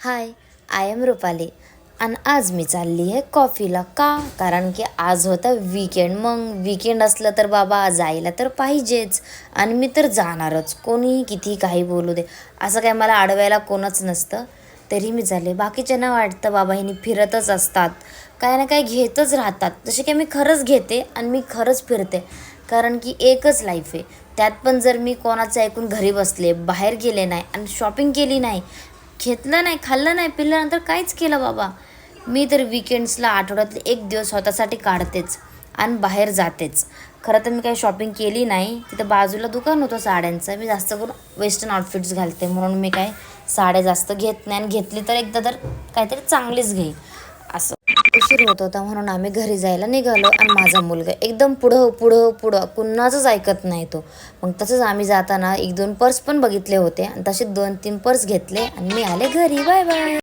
High I am Rupali. आणि आज मी चालली आहे कॉफीला का? कारण की आज होता वीकेंड मग वीकेंड असलं तर बाबा जायला तर पाहिजेच. आणि मी तर जाणारच. कोणीही किती काही बोलू दे. असं काय मला अडवायला कोणच नसतं. तरी मी झाले बाकीच्यांना वाटतं बाबा ह्यांनी फिरतच असतात. काय ना काय घेतच राहतात. जसे की मी खरंच घेते आणि मी खरंच फिरते. कारण की एकच लाईफ आहे. त्यात पण जर मी कोणाचं ऐकून घरी बसले बाहेर गेले नाही आणि शॉपिंग केली नाही घेतलं नाही खाल्लं नाही पिल्यानंतर काहीच केलं बाबा. मी तर विकेंड्सला आठवड्यातले एक दिवस स्वतःसाठी काढतेच आणि बाहेर जातेच. खरं तर मी काही शॉपिंग केली नाही. तिथं बाजूला दुकान होतं साड्यांचं. मी जास्त करून वेस्टर्न आउटफिट्स घालते म्हणून मी काय साड्या जास्त घेत नाही आणि घेतली तर एकदा तर काहीतरी चांगलीच घेईन उशीर होत होता म्हणून आम्ही घरी जायला निघालो आणि माझा मुलगा एकदम पुढं पुढं पुढं कुणाचंच ऐकत नाही तो. मग तसंच आम्ही जाताना एक दोन पर्स पण बघितले होते आणि तसे दोन तीन पर्स घेतले आणि मी आले घरी. Bye bye.